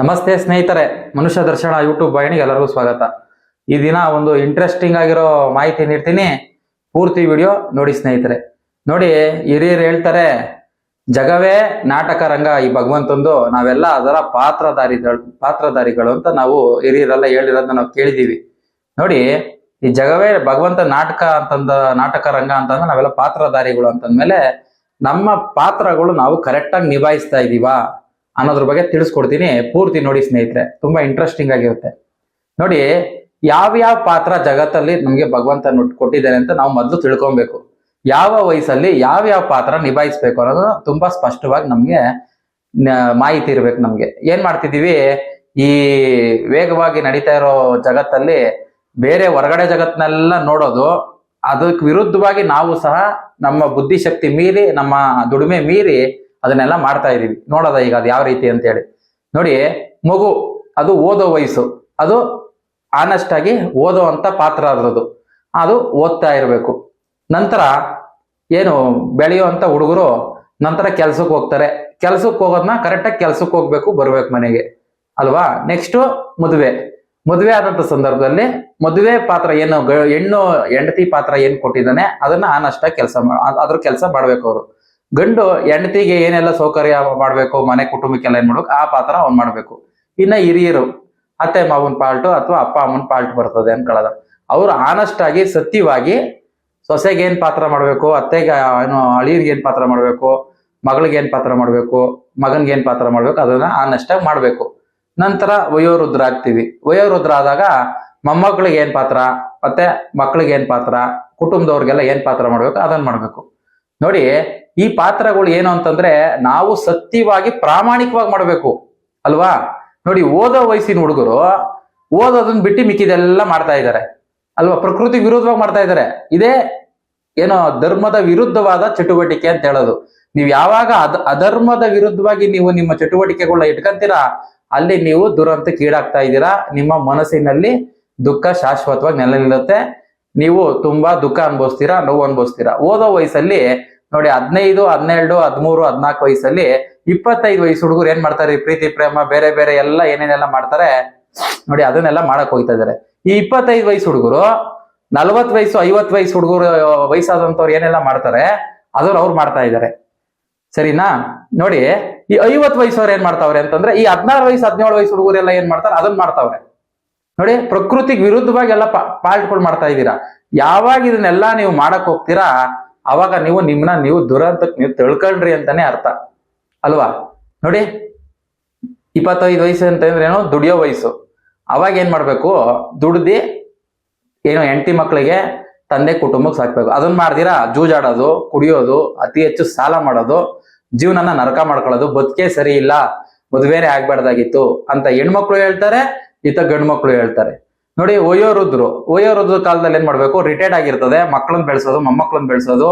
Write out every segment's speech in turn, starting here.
ನಮಸ್ತೆ ಸ್ನೇಹಿತರೆ, ಮನುಷ್ಯ ದರ್ಶನ ಯೂಟ್ಯೂಬ್ ವಾಹಿನಿಗೆ ಎಲ್ಲರಿಗೂ ಸ್ವಾಗತ. ಈ ದಿನ ಒಂದು ಇಂಟ್ರೆಸ್ಟಿಂಗ್ ಆಗಿರೋ ಮಾಹಿತಿ ನೀಡ್ತೀನಿ. ಪೂರ್ತಿ ವಿಡಿಯೋ ನೋಡಿ ಸ್ನೇಹಿತರೆ. ನೋಡಿ, ಹಿರಿಯರು ಹೇಳ್ತಾರೆ, ಜಗವೇ ನಾಟಕ ರಂಗ ಈ ಭಗವಂತಂದು. ನಾವೆಲ್ಲ ಅದರ ಪಾತ್ರಧಾರಿಗಳು ಪಾತ್ರಧಾರಿಗಳು ಅಂತ ನಾವು ಹಿರಿಯರೆಲ್ಲ ಹೇಳಿರೋದನ್ನ ನಾವು ಕೇಳಿದೀವಿ ನೋಡಿ, ಈ ಜಗವೇ ಭಗವಂತ ನಾಟಕ ಅಂತಂದ, ನಾಟಕ ರಂಗ ಅಂತಂದ್ರೆ ನಾವೆಲ್ಲ ಪಾತ್ರಧಾರಿಗಳು ಅಂತಂದ್ಮೇಲೆ ನಮ್ಮ ಪಾತ್ರಗಳು ನಾವು ಕರೆಕ್ಟಾಗಿ ನಿಭಾಯಿಸ್ತಾ ಇದೀವಾ? ಅನ್ನೋದ್ರ ಬಗ್ಗೆ ತಿಳಿಸ್ಕೊಡ್ತೀನಿ. ಪೂರ್ತಿ ನೋಡಿ ಸ್ನೇಹಿತರೆ, ತುಂಬಾ ಇಂಟ್ರೆಸ್ಟಿಂಗ್ ಆಗಿರುತ್ತೆ. ನೋಡಿ, ಯಾವ ಯಾವ ಪಾತ್ರ ಜಗತ್ತಲ್ಲಿ ನಮ್ಗೆ ಭಗವಂತ ನುಟ್ ಕೊಟ್ಟಿದ್ದಾನೆ ಅಂತ ನಾವು ಮೊದಲು ತಿಳ್ಕೊಬೇಕು. ಯಾವ ವಯಸ್ಸಲ್ಲಿ ಯಾವ ಯಾವ ಪಾತ್ರ ನಿಭಾಯಿಸ್ಬೇಕು ಅನ್ನೋದು ತುಂಬಾ ಸ್ಪಷ್ಟವಾಗಿ ನಮ್ಗೆ ಮಾಹಿತಿ ಇರ್ಬೇಕು ನಮ್ಗೆ. ಏನ್ ಮಾಡ್ತಿದೀವಿ ಈ ವೇಗವಾಗಿ ನಡೀತಾ ಇರೋ ಜಗತ್ತಲ್ಲಿ ಬೇರೆ ಹೊರಗಡೆ ಜಗತ್ನೆಲ್ಲ ನೋಡೋದು ಅದಕ್ಕೆ ವಿರುದ್ಧವಾಗಿ ನಾವು ಸಹ ನಮ್ಮ ಬುದ್ಧಿಶಕ್ತಿ ಮೀರಿ, ನಮ್ಮ ದುಡಿಮೆ ಮೀರಿ ಅದನ್ನೆಲ್ಲ ಮಾಡ್ತಾ ಇದೀವಿ. ನೋಡೋದ ಈಗ ಅದು ಯಾವ ರೀತಿ ಅಂತ ಹೇಳಿ. ನೋಡಿ, ಮಗು, ಅದು ಓದೋ ವಯಸ್ಸು. ಅದು ಆನೆಸ್ಟ್ ಆಗಿ ಓದೋ ಅಂತ ಪಾತ್ರ ಅದ್ರದ್ದು. ಅದು ಓದ್ತಾ ಇರಬೇಕು. ನಂತರ ಏನು ಬೆಳೆಯುವಂತ ಹುಡುಗರು ನಂತರ ಕೆಲ್ಸಕ್ಕೆ ಹೋಗ್ತಾರೆ. ಕೆಲ್ಸಕ್ಕೆ ಹೋಗೋದನ್ನ ಕರೆಕ್ಟಾಗಿ ಕೆಲ್ಸಕ್ಕೆ ಹೋಗ್ಬೇಕು, ಬರ್ಬೇಕು ಮನೆಗೆ. ಅಲ್ವಾ? ನೆಕ್ಸ್ಟ್ ಮದುವೆ. ಮದುವೆ ಆದಂತ ಸಂದರ್ಭದಲ್ಲಿ ಮದುವೆ ಪಾತ್ರ ಏನು ಹೆಣ್ಣು ಹೆಂಡತಿ ಪಾತ್ರ ಏನು ಕೊಟ್ಟಿದ್ದಾನೆ, ಅದನ್ನ ಆನಷ್ಟ ಕೆಲಸ ಅದ್ರ ಕೆಲಸ ಮಾಡ್ಬೇಕು ಅವರು. ಗಂಡು ಹೆಂಡತಿಗೆ ಏನೆಲ್ಲ ಸೌಕರ್ಯ ಮಾಡ್ಬೇಕು, ಮನೆ ಕುಟುಂಬಕ್ಕೆಲ್ಲ ಏನ್ ಮಾಡ್ಬೇಕು, ಆ ಪಾತ್ರ ಅವ್ನ್ ಮಾಡ್ಬೇಕು. ಇನ್ನ ಹಿರಿಯರು, ಅತ್ತೆ ಮಾವನ್ ಪಾಲ್ಟು ಅಥವಾ ಅಪ್ಪ ಅಮ್ಮನ್ ಪಾಲ್ಟ್ ಬರ್ತದೆ ಅನ್ಕೊಳ್ಳೋದ ಅವ್ರು ಆನೆಸ್ಟ್ ಆಗಿ, ಸತ್ಯವಾಗಿ ಸೊಸೆಗೆ ಏನ್ ಪಾತ್ರ ಮಾಡ್ಬೇಕು, ಅತ್ತೆಗೆ ಏನು ಅಳಿಯನ್ಗೆ ಏನ್ ಪಾತ್ರ ಮಾಡ್ಬೇಕು, ಮಗಳಿಗೆ ಏನ್ ಪಾತ್ರ ಮಾಡ್ಬೇಕು, ಮಗನ್ಗೆ ಏನ್ ಪಾತ್ರ ಮಾಡ್ಬೇಕು, ಅದನ್ನ ಆನೆಸ್ಟ್ ಆಗಿ ಮಾಡ್ಬೇಕು. ನಂತರ ವಯೋವೃದ್ಧರ ಆಗ್ತೀವಿ. ವಯೋವೃದ್ಧರ ಆದಾಗ ಮೊಮ್ಮಕ್ಳಿಗೆ ಏನ್ ಪಾತ್ರ, ಮತ್ತೆ ಮಕ್ಳಿಗೆ ಏನ್ ಪಾತ್ರ, ಕುಟುಂಬದವ್ರಿಗೆಲ್ಲ ಏನ್ ಪಾತ್ರ ಮಾಡ್ಬೇಕು, ಅದನ್ನ ಮಾಡ್ಬೇಕು. ನೋಡಿ, ಈ ಪಾತ್ರಗಳು ಏನು ಅಂತಂದ್ರೆ ನಾವು ಸತ್ಯವಾಗಿ ಪ್ರಾಮಾಣಿಕವಾಗಿ ಮಾಡಬೇಕು, ಅಲ್ವಾ? ನೋಡಿ, ಓದೋ ವಯಸ್ಸಿನ ಹುಡುಗರು ಓದೋದನ್ನ ಬಿಟ್ಟು ಮಿಕ್ಕಿದೆಲ್ಲ ಮಾಡ್ತಾ ಇದ್ದಾರೆ, ಅಲ್ವಾ? ಪ್ರಕೃತಿ ವಿರುದ್ಧವಾಗಿ ಮಾಡ್ತಾ ಇದ್ದಾರೆ. ಇದೇ ಏನೋ ಧರ್ಮದ ವಿರುದ್ಧವಾದ ಚಟುವಟಿಕೆ ಅಂತ ಹೇಳೋದು. ನೀವು ಯಾವಾಗ ಅದ, ಅಧರ್ಮದ ವಿರುದ್ಧವಾಗಿ ನೀವು ನಿಮ್ಮ ಚಟುವಟಿಕೆಗಳನ್ನ ಇಟ್ಕೊಂತೀರಾ, ಅಲ್ಲಿ ನೀವು ದುರಂತಕ್ಕೆ ಈಡಾಗ್ತಾ ಇದ್ದೀರಾ, ನಿಮ್ಮ ಮನಸ್ಸಿನಲ್ಲಿ ದುಃಖ ಶಾಶ್ವತವಾಗಿ ನೆಲೆ ನಿಲ್ಲುತ್ತೆ ನೀವು ತುಂಬಾ ದುಃಖ ಅನುಭವಿಸ್ತೀರಾ, ನೋವು ಅನುಭವಿಸ್ತೀರಾ? ಓದೋ ವಯಸ್ಸಲ್ಲಿ ನೋಡಿ ಹದಿನೈದು ಹದಿನೇಳು ಹದಿಮೂರು, ಹದಿನಾಲ್ಕು ವಯಸ್ಸಲ್ಲಿ ಇಪ್ಪತ್ತೈದು ವಯಸ್ಸು ಹುಡುಗರು ಏನ್ ಮಾಡ್ತಾರೆ? ಪ್ರೀತಿ, ಪ್ರೇಮ, ಬೇರೆ ಬೇರೆ ಎಲ್ಲ ಏನೇನೆಲ್ಲ ಮಾಡ್ತಾರೆ? ನೋಡಿ ಅದನ್ನೆಲ್ಲ ಮಾಡಕ್ ಹೋಗ್ತಾ ಇದಾರೆ ಈ ಇಪ್ಪತ್ತೈದು ವಯಸ್ಸು ಹುಡುಗರು ನಲ್ವತ್ ವಯಸ್ಸು ಐವತ್ ವಯಸ್ಸು ಹುಡುಗರು ವಯಸ್ಸಾದಂತವ್ರು ಏನೆಲ್ಲ ಮಾಡ್ತಾರೆ? ಅದ್ರ ಅವ್ರು ಮಾಡ್ತಾ ಇದ್ದಾರೆ. ಸರಿನಾ? ನೋಡಿ, ಈ ಐವತ್ ವಯಸ್ಸವ್ರು ಏನ್ ಮಾಡ್ತಾವ್ರೆ ಅಂತಂದ್ರೆ, ಈ ಹದಿನಾರು ವಯಸ್ಸು, ಹದಿನೇಳು ವಯಸ್ಸು ಹುಡುಗರೆಲ್ಲ ಏನ್ ಮಾಡ್ತಾರೆ? ಅದನ್ನ ಮಾಡ್ತಾವ್ರೆ. ನೋಡಿ, ಪ್ರಕೃತಿಗೆ ವಿರುದ್ಧವಾಗಿ ಎಲ್ಲ ಪಾಲ್ಟ್ಗಳು ಮಾಡ್ತಾ ಇದ್ದೀರಾ? ಯಾವಾಗ ಇದನ್ನೆಲ್ಲ ನೀವು ಮಾಡಕ್ ಹೋಗ್ತೀರಾ? ಅವಾಗ ನೀವು ನಿಮ್ಮನ್ನ ನೀವು ದುರಂತಕ್ಕೆ ನೀವು ತಿಳ್ಕೊಳ್ರಿ ಅಂತಾನೆ ಅರ್ಥ. ಅಲ್ವಾ? ನೋಡಿ, ಇಪ್ಪತ್ತೈದು ವಯಸ್ಸು ಅಂತಂದ್ರೆ ಏನು? ದುಡಿಯೋ ವಯಸ್ಸು. ಅವಾಗ ಏನ್ ಮಾಡ್ಬೇಕು? ದುಡ್ದಿ ಏನು ಹೆಂಡತಿ ಮಕ್ಕಳಿಗೆ ತಂದೆ ಕುಟುಂಬಕ್ಕೆ ಸಾಕ್ಬೇಕು. ಅದನ್ನ ಮಾಡ್ದಿರಾ ಜೂಜಾಡೋದು, ಕುಡಿಯೋದು, ಅತಿ ಹೆಚ್ಚು ಸಾಲ ಮಾಡೋದು, ಜೀವನನ ನರಕ ಮಾಡ್ಕೊಳ್ಳೋದು, ಬದುಕೇ ಸರಿ ಇಲ್ಲ, ಮದುವೆನೇ ಆಗ್ಬಾರ್ದಾಗಿತ್ತು ಅಂತ ಹೆಣ್ಮಕ್ಳು ಹೇಳ್ತಾರೆ ಈತ ಗಂಡು ಮಕ್ಕಳು ಹೇಳ್ತಾರೆ. ನೋಡಿ ಒಯ್ಯೋರುದ್ರು ಒಯ್ಯೋರುದ್ರ ಕಾಲದಲ್ಲಿ ಏನ್ ಮಾಡ್ಬೇಕು? ರಿಟೈರ್ಡ್ ಆಗಿರ್ತದೆ. ಮಕ್ಕಳನ್ನ ಬೆಳೆಸೋದು ಮೊಮ್ಮಕ್ಕಳನ್ನ ಬೆಳೆಸೋದು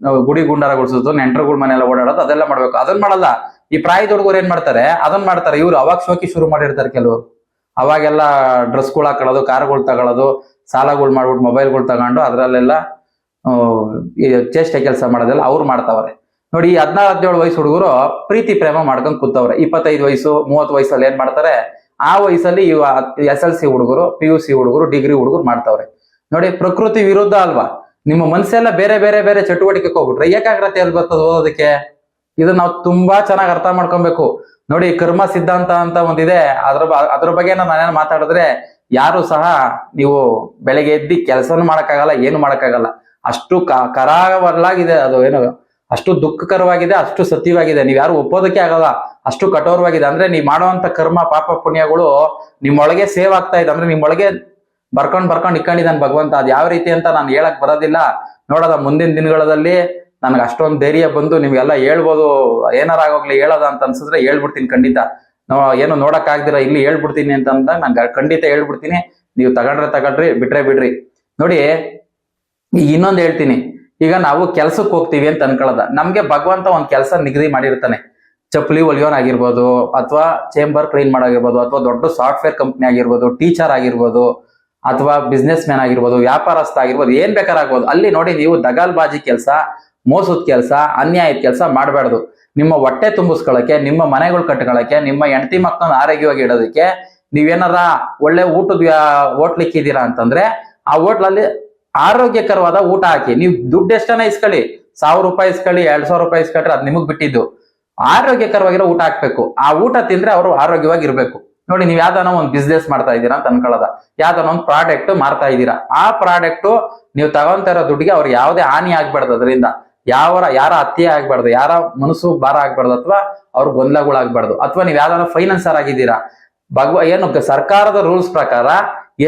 ಗುಡಿ ಗುಡಿ ಗುಂಡಾರಗೊಳಿಸೋದು, ನೆಂಟರುಗಳ ಮನೆಯೆಲ್ಲ ಓಡಾಡೋದು, ಅದೆಲ್ಲ ಮಾಡ್ಬೇಕು. ಅದನ್ನ ಮಾಡಲ್ಲ. ಈ ಪ್ರಾಯದ ಹುಡುಗರು ಏನ್ ಮಾಡ್ತಾರೆ? ಅದನ್ನ ಮಾಡ್ತಾರೆ. ಇವ್ರು ಅವಾಗ ಶೋಕಿ ಶುರು ಮಾಡಿರ್ತಾರೆ ಕೆಲವರು. ಅವಾಗೆಲ್ಲ ಡ್ರೆಸ್ಗಳು ಹಾಕೊಳ್ಳೋದು, ಕಾರ್ಗಳು ತಗೊಳ್ಳೋದು ಸಾಲಗಳು ಮಾಡ್ಬಿಟ್ಟು ಮೊಬೈಲ್ಗಳು ತಗೊಂಡು ಅದ್ರಲ್ಲೆಲ್ಲ ಚೇಷ್ಟೆ ಕೆಲಸ ಮಾಡೋದೆಲ್ಲ ಅವ್ರು ಮಾಡ್ತಾವ್ರೆ. ನೋಡಿ, ಈ ಹದಿನಾರು, ಹದಿನೇಳು ವಯಸ್ಸು ಹುಡುಗರು ಪ್ರೀತಿ, ಪ್ರೇಮ ಮಾಡ್ಕೊಂಡು ಕೂತವ್ರೆ. ಇಪ್ಪತ್ತೈದು ವಯಸ್ಸು, ಮೂವತ್ತು ವಯಸ್ಸಲ್ಲಿ ಏನ್ ಮಾಡ್ತಾರೆ? ಆ ವಯಸ್ಸಲ್ಲಿ ಎಸ್ ಎಲ್ ಸಿ ಹುಡುಗರು, ಪಿ ಯು ಸಿ ಹುಡುಗರು, ಡಿಗ್ರಿ ಹುಡುಗರು ಮಾಡ್ತಾವ್ರೆ. ನೋಡಿ, ಪ್ರಕೃತಿ ವಿರುದ್ಧ ಅಲ್ವಾ? ನಿಮ್ಮ ಮನಸ್ಸೆಲ್ಲ ಬೇರೆ ಬೇರೆ ಬೇರೆ ಚಟುವಟಿಕೆಗೆ ಹೋಗ್ಬಿಟ್ರೆ ಏಕಾಗ್ರತೆ ಎಲ್ಲಿ ಬರ್ತದೆ ಓದೋದಕ್ಕೆ? ಇದನ್ನ ನಾವು ತುಂಬಾ ಚೆನ್ನಾಗಿ ಅರ್ಥ ಮಾಡ್ಕೊಬೇಕು. ನೋಡಿ, ಕರ್ಮ ಸಿದ್ಧಾಂತ ಅಂತ ಒಂದಿದೆ. ಅದ್ರ ಅದ್ರ ಬಗ್ಗೆ ನಾನೇನು ಮಾತಾಡಿದ್ರೆ, ಯಾರು ಸಹ ನೀವು ಬೆಳಗ್ಗೆ ಎದ್ದಿ ಕೆಲಸನೂ ಮಾಡಕ್ಕಾಗಲ್ಲ, ಏನು ಮಾಡಕ್ಕಾಗಲ್ಲ. ಅಷ್ಟು ಕ ಕರಾವಲ್ಲಾಗಿದೆ ಅದು, ಏನು ಅಷ್ಟು ದುಃಖಕರವಾಗಿದೆ, ಅಷ್ಟು ಸತ್ಯವಾಗಿದೆ. ನೀವು ಯಾರು ಒಪ್ಪೋದಕ್ಕೆ ಆಗಲ್ಲ. ಅಷ್ಟು ಕಠೋರವಾಗಿದೆ. ಅಂದ್ರೆ ನೀವು ಮಾಡುವಂತ ಕರ್ಮ, ಪಾಪ, ಪುಣ್ಯಗಳು ನಿಮ್ಮೊಳಗೆ ಸೇವ್ ಆಗ್ತಾ ಇದೆ. ಅಂದ್ರೆ ನಿಮ್ಮೊಳಗೆ ಬರ್ಕೊಂಡ್ ಬರ್ಕೊಂಡ್ ಇಕ್ಕೊಂಡಿದ್ದಾನೆ ಭಗವಂತ. ಅದ್ ಯಾವ ರೀತಿ ಅಂತ ನಾನು ಹೇಳಕ್ ಬರೋದಿಲ್ಲ. ನೋಡೋದ ಮುಂದಿನ ದಿನಗಳಲ್ಲಿ ನನಗೆ ಅಷ್ಟೊಂದು ಧೈರ್ಯ ಬಂದು ನಿಮ್ಗೆಲ್ಲ ಹೇಳ್ಬೋದು. ಏನಾರ ಆಗೋಗ್ಲಿ ಹೇಳೋದ ಅಂತ ಅನ್ಸಿದ್ರೆ ಹೇಳ್ಬಿಡ್ತೀನಿ ಖಂಡಿತ. ಏನು ನೋಡಕ್ ಆಗ್ದಿರ ಇಲ್ಲಿ ಹೇಳ್ಬಿಡ್ತೀನಿ ಅಂತ ಅಂದಾಗ ನಾನು ಖಂಡಿತ ಹೇಳ್ಬಿಡ್ತೀನಿ. ನೀವು ತಗೊಂಡ್ರೆ ತಗೊಂಡ್ರಿ ಬಿಟ್ರೆ ಬಿಡ್ರಿ. ನೋಡಿ, ಇನ್ನೊಂದು ಹೇಳ್ತೀನಿ. ಈಗ ನಾವು ಕೆಲ್ಸಕ್ಕೆ ಹೋಗ್ತೀವಿ ಅಂತ ಅನ್ಕೊಳ್ಳೋದ. ನಮ್ಗೆ ಭಗವಂತ ಒಂದ್ ಕೆಲಸ ನಿಗದಿ ಮಾಡಿರ್ತಾನೆ. ಚಪ್ಪಲಿ ಒಲಿಯೋನ್ ಆಗಿರ್ಬೋದು, ಅಥವಾ ಚೇಂಬರ್ ಕ್ಲೀನ್ ಮಾಡೋಗಿರ್ಬೋದು, ಅಥವಾ ದೊಡ್ಡ ಸಾಫ್ಟ್ವೇರ್ ಕಂಪ್ನಿ ಆಗಿರ್ಬೋದು ಟೀಚರ್ ಆಗಿರ್ಬೋದು, ಅಥವಾ ಬಿಸ್ನೆಸ್ ಮ್ಯಾನ್ ಆಗಿರ್ಬೋದು, ವ್ಯಾಪಾರಸ್ಥ ಆಗಿರ್ಬೋದು, ಏನ್ ಬೇಕಾರಾಗ್ಬೋದು. ಅಲ್ಲಿ ನೋಡಿ ನೀವು ದಗಾಲ್ಬಾಜಿ ಕೆಲಸ, ಮೋಸದ ಕೆಲಸ, ಅನ್ಯಾಯದ ಕೆಲಸ ಮಾಡಬಾರ್ದು. ನಿಮ್ಮ ಹೊಟ್ಟೆ ತುಂಬಿಸ್ಕೊಳ್ಳಕ್ಕೆ ನಿಮ್ಮ ಮನೆಗಳು ಕಟ್ಕೊಳ್ಳಕ್ಕೆ ನಿಮ್ಮ ಹೆಂಡತಿ ಮಕ್ಕಳನ್ನ ಆರೋಗ್ಯವಾಗಿ ಇಡೋದಕ್ಕೆ ನೀವೇನಾರ ಒಳ್ಳೆ ಊಟದ ಹೋಟ್ಲಿಕ್ಕಿದ್ದೀರಾ ಅಂತಂದ್ರೆ, ಆ ಹೋಟ್ಲಲ್ಲಿ ಆರೋಗ್ಯಕರವಾದ ಊಟ ಹಾಕಿ. ನೀವು ದುಡ್ಡು ಎಷ್ಟನ ಇಸ್ಕೊಳ್ಳಿ. ಸಾವಿರ ರೂಪಾಯಿ ಇಸ್ಕೊಳ್ಳಿ, ಎರಡ್ ಸಾವಿರ ರೂಪಾಯಿ ಇಸ್ಕೊಂಡ್ರೆ ಅದ್ ನಿಮಗ್ ಬಿಟ್ಟಿದ್ದು. ಆರೋಗ್ಯಕರವಾಗಿರೋ ಊಟ ಹಾಕ್ಬೇಕು. ಆ ಊಟ ತಿಂದ್ರೆ ಅವರು ಆರೋಗ್ಯವಾಗಿ ಇರ್ಬೇಕು ನೋಡಿ, ನೀವು ಯಾವ್ದಾನ ಒಂದು ಬಿಸ್ನೆಸ್ ಮಾಡ್ತಾ ಇದ್ದೀರಾ ಅಂತ ಅನ್ಕೊಳ್ಳೋದ. ಯಾವ್ದಾನ ಒಂದು ಪ್ರಾಡಕ್ಟ್ ಮಾರ್ತಾ ಇದ್ದೀರಾ. ಆ ಪ್ರಾಡಕ್ಟ್ ನೀವು ತಗೊಂತ ಇರೋ ದುಡ್ಡಿಗೆ ಅವ್ರಿಗೆ ಯಾವುದೇ ಹಾನಿ ಆಗ್ಬಾರ್ದು ಅದರಿಂದ. ಯಾವ ಯಾರ ಹತ್ಯೆ ಆಗ್ಬಾರ್ದು, ಯಾರ ಮನಸ್ಸು ಭಾರ ಆಗ್ಬಾರ್ದು ಅಥವಾ ಅವ್ರ ಗೊಂದಲಗಳಾಗ್ಬಾರ್ದು ಅಥವಾ ನೀವು ಯಾವ್ದಾನ ಫೈನಾನ್ಸರ್ ಆಗಿದ್ದೀರಾ. ಭಗವ, ಏನು ಸರ್ಕಾರದ ರೂಲ್ಸ್ ಪ್ರಕಾರ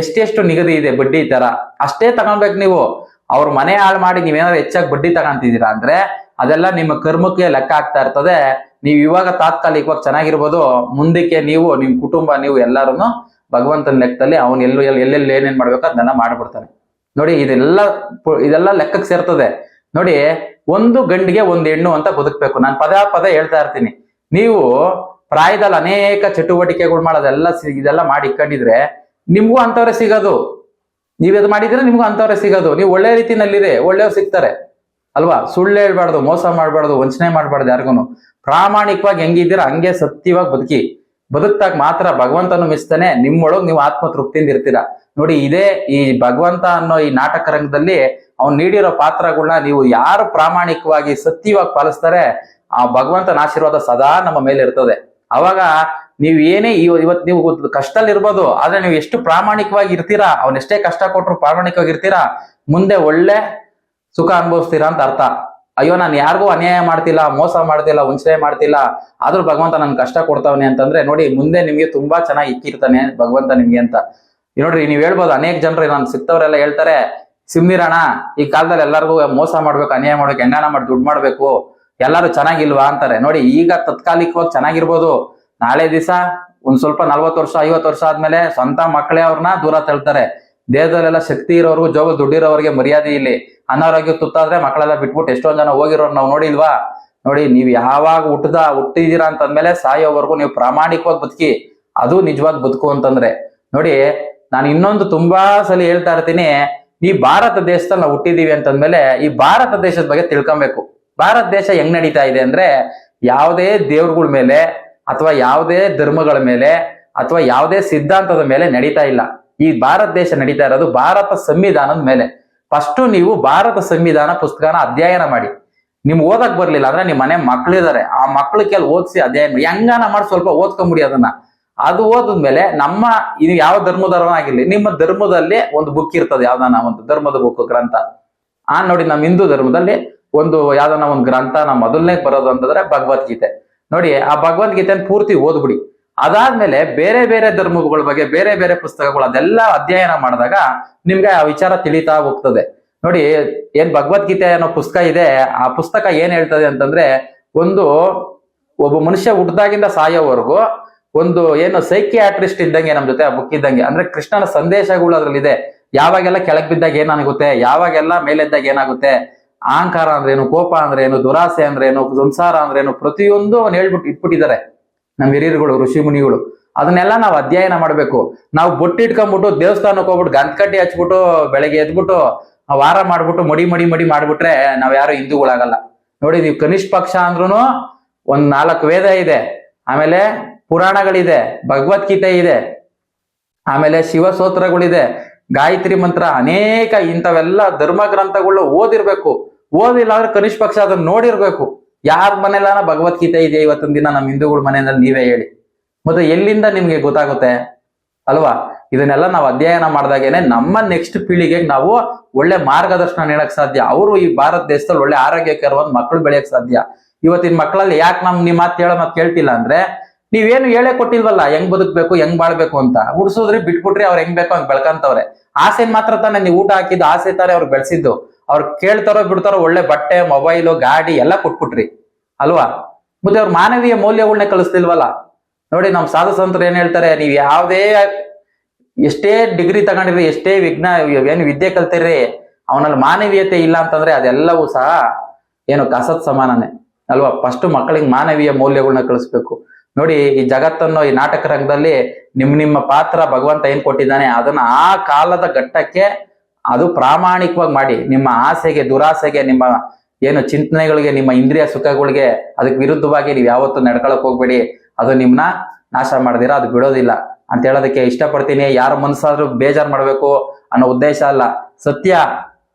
ಎಷ್ಟೆಷ್ಟು ನಿಗದಿ ಇದೆ ಬಡ್ಡಿ ತರ ಅಷ್ಟೇ ತಗೊಳ್ಬೇಕು ನೀವು. ಅವ್ರ ಮನೆ ಹಾಳು ಮಾಡಿ ನೀವೇನಾದ್ರು ಹೆಚ್ಚಾಗಿ ಬಡ್ಡಿ ತಗೊಂತಿದ್ದೀರಾ ಅಂದ್ರೆ ಅದೆಲ್ಲ ನಿಮ್ಮ ಕರ್ಮಕ್ಕೆ ಲೆಕ್ಕ ಆಗ್ತಾ ಇರ್ತದೆ. ನೀವು ಇವಾಗ ತಾತ್ಕಾಲಿಕವಾಗಿ ಚೆನ್ನಾಗಿರ್ಬೋದು. ಮುಂದಕ್ಕೆ ನೀವು ನಿಮ್ ಕುಟುಂಬ, ನೀವು ಎಲ್ಲರೂ ಭಗವಂತನ ಲೆಕ್ಕದಲ್ಲಿ ಅವನು ಎಲ್ಲೂ, ಎಲ್ಲಿ, ಎಲ್ಲೆಲ್ಲಿ ಏನೇನ್ ಮಾಡ್ಬೇಕು ಅದನ್ನ ಮಾಡ್ಬಿಡ್ತಾರೆ. ನೋಡಿ, ಇದೆಲ್ಲ ಇದೆಲ್ಲ ಲೆಕ್ಕಕ್ಕೆ ಸೇರ್ತದೆ. ನೋಡಿ, ಒಂದು ಗಂಡಿಗೆ ಒಂದು ಹೆಣ್ಣು ಅಂತ ಬದುಕಬೇಕು. ನಾನು ಪದ ಪದ ಹೇಳ್ತಾ ಇರ್ತೀನಿ. ನೀವು ಪ್ರಾಯದಲ್ಲಿ ಅನೇಕ ಚಟುವಟಿಕೆಗಳು ಮಾಡೋದೆಲ್ಲ ಇದೆಲ್ಲ ಮಾಡಿ ಇಟ್ಕೊಂಡಿದ್ರೆ ನಿಮ್ಗೂ ಅಂತವ್ರೆ ಸಿಗೋದು. ನೀವ್ ಇದು ಮಾಡಿದ್ರೆ ನಿಮ್ಗೂ ಅಂತವ್ರೆ ಸಿಗೋದು. ನೀವು ಒಳ್ಳೆ ರೀತಿನಲ್ಲಿದೆ ಒಳ್ಳೆಯವ್ರು ಸಿಗ್ತಾರೆ. ಅಲ್ವಾ? ಸುಳ್ಳು ಹೇಳ್ಬಾರ್ದು, ಮೋಸ ಮಾಡಬಾರ್ದು, ವಂಚನೆ ಮಾಡಬಾರ್ದು ಯಾರಿಗೂ ಪ್ರಾಮಾಣಿಕವಾಗಿ ಹೆಂಗಿದ್ದೀರಾ, ಹಂಗೆ ಸತ್ಯವಾಗಿ ಬದುಕಿ. ಬದುಕ್ತಾಗ ಮಾತ್ರ ಭಗವಂತನು ಮಿಸ್ತಾನೆ, ನಿಮ್ಮೊಳಗೆ ನೀವು ಆತ್ಮ ತೃಪ್ತಿಯಿಂದ ಇರ್ತೀರಾ. ನೋಡಿ, ಇದೇ ಈ ಭಗವಂತ ಅನ್ನೋ ಈ ನಾಟಕ ರಂಗದಲ್ಲಿ ಅವ್ನು ನೀಡಿರೋ ಪಾತ್ರಗಳನ್ನ ನೀವು ಯಾರು ಪ್ರಾಮಾಣಿಕವಾಗಿ ಸತ್ಯವಾಗಿ ಪಾಲಿಸ್ತಾರೆ, ಆ ಭಗವಂತನ ಆಶೀರ್ವಾದ ಸದಾ ನಮ್ಮ ಮೇಲೆ ಇರ್ತದೆ. ಅವಾಗ ನೀವು ಏನೇ ಇವ- ಇವತ್ತು ನೀವು ಕಷ್ಟದಲ್ಲಿ ಇರ್ಬೋದು ಆದ್ರೆ ನೀವು ಎಷ್ಟು ಪ್ರಾಮಾಣಿಕವಾಗಿ ಇರ್ತೀರಾ ಅವ್ನ ಎಷ್ಟೇ ಕಷ್ಟ ಕೊಟ್ಟರು ಪ್ರಾಮಾಣಿಕವಾಗಿ ಇರ್ತೀರಾ ಮುಂದೆ ಒಳ್ಳೆ ಸುಖ ಅನುಭವಿಸ್ತೀರಾ ಅಂತ ಅರ್ಥ. ಅಯ್ಯೋ, ನಾನು ಯಾರಿಗೂ ಅನ್ಯಾಯ ಮಾಡ್ತಿಲ್ಲ, ಮೋಸ ಮಾಡ್ತಿಲ್ಲ, ವಂಚನೆ ಮಾಡ್ತಿಲ್ಲ, ಆದ್ರೂ ಭಗವಂತ ನನ್ ಕಷ್ಟ ಕೊಡ್ತಾವನೆ ಅಂತಂದ್ರೆ, ನೋಡಿ, ಮುಂದೆ ನಿಮ್ಗೆ ತುಂಬಾ ಚೆನ್ನಾಗಿ ಇಕ್ಕಿರ್ತಾನೆ ಭಗವಂತ ನಿಮ್ಗೆ ಅಂತ. ನೋಡ್ರಿ, ನೀವ್ ಹೇಳ್ಬೋದು, ಅನೇಕ ಜನರು ನಾನು ಸಿಕ್ತವ್ರೆಲ್ಲ ಹೇಳ್ತಾರೆ ಸಿಮ್ನಿರಣ ಈ ಕಾಲದಲ್ಲಿ ಎಲ್ಲರಿಗೂ ಮೋಸ ಮಾಡ್ಬೇಕು, ಅನ್ಯಾಯ ಮಾಡ್ಬೇಕು, ಹೆಂಗಾನ ಮಾಡಿ ದುಡ್ಡು ಮಾಡ್ಬೇಕು, ಎಲ್ಲರೂ ಚೆನ್ನಾಗಿಲ್ವಾ ಅಂತಾರೆ. ನೋಡಿ, ಈಗ ತತ್ಕಾಲಿಕವಾಗಿ ಚೆನ್ನಾಗಿರ್ಬೋದು ನಾಳೆ ದಿವಸ ಒಂದ್ ಸ್ವಲ್ಪ ನಲ್ವತ್ತು ವರ್ಷ, ಐವತ್ತು ವರ್ಷ ಆದ್ಮೇಲೆ ಸ್ವಂತ ಮಕ್ಕಳೇ ಅವ್ರನ್ನ ದೂರ ತಳ್ತಾರೆ. ದೇಹದಲ್ಲೆಲ್ಲ ಶಕ್ತಿ ಇರೋರ್ಗು, ಜೋಗ ದುಡ್ಡಿರೋರಿಗೆ ಮರ್ಯಾದೆ ಇಲ್ಲಿ. ಅನಾರೋಗ್ಯ ತುತ್ತಾದ್ರೆ ಮಕ್ಕಳೆಲ್ಲ ಬಿಟ್ಬಿಟ್ಟು ಎಷ್ಟೊಂದ್ ಜನ ಹೋಗಿರೋರು ನಾವು ನೋಡಿಲ್ವಾ? ನೋಡಿ, ನೀವ್ ಯಾವಾಗ ಹುಟ್ಟದ ಹುಟ್ಟಿದೀರಾ ಅಂತಂದ್ಮೇಲೆ ಸಾಯೋವರೆಗೂ ನೀವು ಪ್ರಾಮಾಣಿಕವಾಗಿ ಬದುಕಿ, ಅದು ನಿಜವಾದ ಬದುಕು ಅಂತಂದ್ರೆ. ನೋಡಿ, ನಾನು ಇನ್ನೊಂದು ತುಂಬಾ ಸಲ ಹೇಳ್ತಾ ಇರ್ತೀನಿ, ಈ ಭಾರತ ದೇಶದಲ್ಲಿ ನಾವು ಹುಟ್ಟಿದೀವಿ ಅಂತಂದ್ಮೇಲೆ ಈ ಭಾರತ ದೇಶದ ಬಗ್ಗೆ ತಿಳ್ಕೊಬೇಕು. ಭಾರತ ದೇಶ ಹೆಂಗ್ ನಡೀತಾ ಇದೆ ಅಂದ್ರೆ, ಯಾವುದೇ ದೇವ್ರಗಳ ಮೇಲೆ ಅಥವಾ ಯಾವುದೇ ಧರ್ಮಗಳ ಮೇಲೆ ಅಥವಾ ಯಾವುದೇ ಸಿದ್ಧಾಂತದ ಮೇಲೆ ನಡೀತಾ ಇಲ್ಲ. ಈ ಭಾರತ ದೇಶ ನಡೀತಾ ಇರೋದು ಭಾರತ ಸಂವಿಧಾನದ ಮೇಲೆ. ಫಸ್ಟ್ ನೀವು ಭಾರತ ಸಂವಿಧಾನ ಪುಸ್ತಕನ ಅಧ್ಯಯನ ಮಾಡಿ. ನಿಮ್ಗೆ ಓದಕ್ ಬರ್ಲಿಲ್ಲ ಅಂದ್ರೆ ನಿಮ್ಮ ಮನೆ ಮಕ್ಳಿದಾರೆ ಆ ಮಕ್ಳು ಕೆಲ ಓದಿಸಿ ಅಧ್ಯಯನ ಮಾಡಿ. ಹೆಂಗಾನ ಮಾಡಿ ಸ್ವಲ್ಪ ಓದ್ಕೊಂಬಿಡಿ ಅದನ್ನ. ಅದು ಓದಿದ್ಮೇಲೆ ನಮ್ಮ ಇದು ಯಾವ ಧರ್ಮದವರ ಆಗಿರ್ಲಿ ನಿಮ್ಮ ಧರ್ಮದಲ್ಲಿ ಒಂದು ಬುಕ್ ಇರ್ತದೆ. ಯಾವ್ದಾನ ಒಂದು ಧರ್ಮದ ಬುಕ್ ಗ್ರಂಥ. ಆ ನೋಡಿ ನಮ್ಮ ಹಿಂದೂ ಧರ್ಮದಲ್ಲಿ ಒಂದು ಯಾವ್ದಾನ ಒಂದು ಗ್ರಂಥ ನಮ್ಮ ಮೊದಲನೇ ಬರೋದು ಅಂತಂದ್ರೆ ಭಗವದ್ಗೀತೆ. ನೋಡಿ, ಆ ಭಗವದ್ಗೀತೆನ ಪೂರ್ತಿ ಓದ್ಬಿಡಿ. ಅದಾದ್ಮೇಲೆ ಬೇರೆ ಬೇರೆ ಧರ್ಮಗಳ ಬಗ್ಗೆ, ಬೇರೆ ಬೇರೆ ಪುಸ್ತಕಗಳು, ಅದೆಲ್ಲ ಅಧ್ಯಯನ ಮಾಡಿದಾಗ ನಿಮ್ಗೆ ಆ ವಿಚಾರ ತಿಳಿತಾ ಹೋಗ್ತದೆ. ನೋಡಿ, ಏನ್ ಭಗವದ್ಗೀತೆ ಅನ್ನೋ ಪುಸ್ತಕ ಇದೆ, ಆ ಪುಸ್ತಕ ಏನ್ ಹೇಳ್ತದೆ ಅಂತಂದ್ರೆ, ಒಂದು ಒಬ್ಬ ಮನುಷ್ಯ ಹುಟ್ಟದಾಗಿಂದ ಸಾಯೋವರೆಗೂ ಒಂದು ಏನು ಸೈಕಿಯಾಟ್ರಿಸ್ಟ್ ಇದ್ದಂಗೆ ನಮ್ ಜೊತೆ, ಆ ಬುಕ್ ಇದ್ದಂಗೆ, ಅಂದ್ರೆ ಕೃಷ್ಣನ ಸಂದೇಶಗಳು ಅದ್ರಲ್ಲಿ ಇದೆ ಯಾವಾಗೆಲ್ಲ ಕೆಳಗ್ ಬಿದ್ದಾಗ ಏನಾಗುತ್ತೆ, ಯಾವಾಗೆಲ್ಲ ಮೇಲೆದ್ದಾಗ ಏನಾಗುತ್ತೆ ಅಹಂಕಾರ ಅಂದ್ರೇನು, ಕೋಪ ಅಂದ್ರೇನು, ದುರಾಸೆ ಅಂದ್ರೇನು, ಸಂಸಾರ ಅಂದ್ರೇನು, ಪ್ರತಿಯೊಂದು ಅವ್ನು ಹೇಳ್ಬಿಟ್ಟು ಇಟ್ಬಿಟ್ಟಿದ್ದಾರೆ ನಮ್ಮ ಹಿರಿಯರುಗಳು, ಋಷಿ ಮುನಿಗಳು. ಅದನ್ನೆಲ್ಲ ನಾವು ಅಧ್ಯಯನ ಮಾಡ್ಬೇಕು. ನಾವು ಬೊಟ್ಟಿ ಇಟ್ಕೊಂಡ್ಬಿಟ್ಟು ದೇವಸ್ಥಾನಕ್ಕೆ ಹೋಗ್ಬಿಟ್ಟು ಗಂತ್ಕಡ್ಡಿ ಹಚ್ಬಿಟ್ಟು, ಬೆಳಗ್ಗೆ ಎದ್ಬಿಟ್ಟು, ವಾರ ಮಾಡ್ಬಿಟ್ಟು, ಮಡಿ ಮಡಿ ಮಡಿ ಮಾಡ್ಬಿಟ್ರೆ ನಾವ್ ಯಾರು ಹಿಂದೂಗಳಾಗಲ್ಲ. ನೋಡಿ, ನೀವು ಕನಿಷ್ಠ ಪಕ್ಷ ಅಂದ್ರೂ ಒಂದ್ ನಾಲ್ಕು ವೇದ ಇದೆ. ಆಮೇಲೆ ಪುರಾಣಗಳಿದೆ, ಭಗವದ್ಗೀತೆ ಇದೆ. ಆಮೇಲೆ ಶಿವಸೂತ್ರಗಳಿದೆ. ಗಾಯತ್ರಿ ಮಂತ್ರ ಅನೇಕ ಇಂಥವೆಲ್ಲ ಧರ್ಮ ಗ್ರಂಥಗಳು ಓದಿರ್ಬೇಕು. ಓದಿಲ್ಲ ಅಂದ್ರೆ ಕನಿಷ್ಠ ಪಕ್ಷ ಅದನ್ನ ನೋಡಿರ್ಬೇಕು. ಯಾರ ಮನೆಯಲ್ಲಾನ ಭಗವದ್ಗೀತೆ ಇದೆ ಇವತ್ತಿನ ದಿನ ನಮ್ಮ ಹಿಂದೂಗಳ ಮನೆಯಲ್ಲಿ ನೀವೇ ಹೇಳಿ. ಮತ್ತೆ ಎಲ್ಲಿಂದ ನಿಮ್ಗೆ ಗೊತ್ತಾಗುತ್ತೆ? ಅಲ್ವಾ? ಇದನ್ನೆಲ್ಲ ನಾವು ಅಧ್ಯಯನ ಮಾಡಿದಾಗೇನೆ ನಮ್ಮ ನೆಕ್ಸ್ಟ್ ಪೀಳಿಗೆಗೆ ನಾವು ಒಳ್ಳೆ ಮಾರ್ಗದರ್ಶನ ನೀಡಕ್ ಸಾಧ್ಯ. ಅವರು ಈ ಭಾರತ ದೇಶದಲ್ಲಿ ಒಳ್ಳೆ ಆರೋಗ್ಯಕರವಾದ ಮಕ್ಕಳು ಬೆಳೆಯಕ್ ಸಾಧ್ಯ. ಇವತ್ತಿನ ಮಕ್ಕಳಲ್ಲಿ ಯಾಕೆ ನಮ್ ನಿಮ್ ಮಾತು ಹೇಳೋ ಮಾತು ಕೇಳ್ತಿಲ್ಲ ಅಂದ್ರೆ ನೀವೇನು ಹೇಳೇ ಕೊಟ್ಟಿಲ್ವಲ್ಲ, ಹೆಂಗ್ ಬದುಕ್ಬೇಕು, ಹೆಂಗ್ ಬಾಳ್ಬೇಕು ಅಂತ. ಉಡ್ಸೋದ್ರಿ ಬಿಟ್ಬಿಟ್ರಿ ಅವ್ರು ಹೆಂಗ್ ಬೇಕು ಹಂಗ್ ಬೆಳ್ಕಂತವ್ರೆ. ಆಸೆನ್ ಮಾತ್ರ ತಾನೇ ನೀವು ಊಟ ಹಾಕಿದ್ದು, ಆಸೆ ತಾನೇ ಅವ್ರು ಬೆಳೆಸಿದ್ದು. ಅವ್ರು ಕೇಳ್ತಾರೋ ಬಿಡ್ತಾರೋ ಒಳ್ಳೆ ಬಟ್ಟೆ ಮೊಬೈಲು ಗಾಡಿ ಎಲ್ಲ ಕೊಟ್ಬಿಟ್ರಿ. ಅಲ್ವಾ? ಮತ್ತೆ ಅವ್ರ ಮಾನವೀಯ ಮೌಲ್ಯಗಳನ್ನ ಕಲಿಸ್ತಿಲ್ವಲ್ಲ ನೋಡಿ ನಮ್ಮ ಸಾಧು ಸಂತರು ಏನ್ ಹೇಳ್ತಾರೆ, ನೀವ್ ಯಾವುದೇ ಎಷ್ಟೇ ಡಿಗ್ರಿ ತಗೊಂಡಿರಿ ಎಷ್ಟೇ ವಿಜ್ಞಾನ ಏನು ವಿದ್ಯೆ ಕಲ್ತಿರ್ರಿ, ಅವನಲ್ಲಿ ಮಾನವೀಯತೆ ಇಲ್ಲ ಅಂತಂದ್ರೆ ಅದೆಲ್ಲವೂ ಸಹ ಏನು ಕಸತ್ ಸಮಾನನೇ. ಅಲ್ವಾ? ಫಸ್ಟ್ ಮಕ್ಕಳಿಗೆ ಮಾನವೀಯ ಮೌಲ್ಯಗಳನ್ನ ಕಲಿಸ್ಬೇಕು ನೋಡಿ, ಈ ಜಗತ್ತನ್ನು, ಈ ನಾಟಕ ರಂಗದಲ್ಲಿ ನಿಮ್, ನಿಮ್ಮ ಪಾತ್ರ ಭಗವಂತ ಏನ್ ಕೊಟ್ಟಿದ್ದಾನೆ, ಅದನ್ನ ಆ ಕಾಲದ ಘಟ್ಟಕ್ಕೆ ಅದು ಪ್ರಾಮಾಣಿಕವಾಗಿ ಮಾಡಿ, ನಿಮ್ಮ ಆಸೆಗೆ, ದುರಾಸೆಗೆ, ನಿಮ್ಮ ಏನು ಚಿಂತನೆಗಳಿಗೆ, ನಿಮ್ಮ ಇಂದ್ರಿಯ ಸುಖಗಳಿಗೆ ಅದಕ್ಕೆ ವಿರುದ್ಧವಾಗಿ ನೀವು ಯಾವತ್ತೂ ನಡ್ಕೊಳಕ್ ಹೋಗ್ಬೇಡಿ. ಅದು ನಿಮ್ನ ನಾಶ ಮಾಡ್ದಿರ, ಅದು ಬಿಡೋದಿಲ್ಲ. ಅಂತ ಹೇಳೋದಕ್ಕೆ ಇಷ್ಟಪಡ್ತೀನಿ. ಯಾರ ಮನಸ್ಸಾದ್ರೂ ಬೇಜಾರು ಮಾಡ್ಬೇಕು ಅನ್ನೋ ಉದ್ದೇಶ ಅಲ್ಲ. ಸತ್ಯ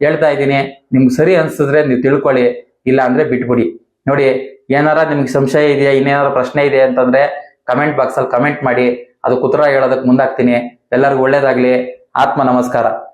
ಹೇಳ್ತಾ ಇದ್ದೀನಿ. ನಿಮ್ಗೆ ಸರಿ ಅನ್ಸಿದ್ರೆ ನೀವು ತಿಳ್ಕೊಳ್ಳಿ. ಇಲ್ಲ ಅಂದ್ರೆ ಬಿಟ್ಬಿಡಿ. ನೋಡಿ, ಏನಾರ ನಿಮ್ಗೆ ಸಂಶಯ ಇದೆಯಾ ಇನ್ನೇನಾರ ಪ್ರಶ್ನೆ ಇದೆ ಅಂತಂದ್ರೆ ಕಮೆಂಟ್ ಬಾಕ್ಸಲ್ಲಿ ಕಮೆಂಟ್ ಮಾಡಿ. ಅದು ಕುತ್ರ ಹೇಳೋದಕ್ಕೆ ಮುಂದಾಗ್ತೀನಿ. ಎಲ್ಲರಿಗೂ ಒಳ್ಳೇದಾಗ್ಲಿ. ಆತ್ಮ ನಮಸ್ಕಾರ.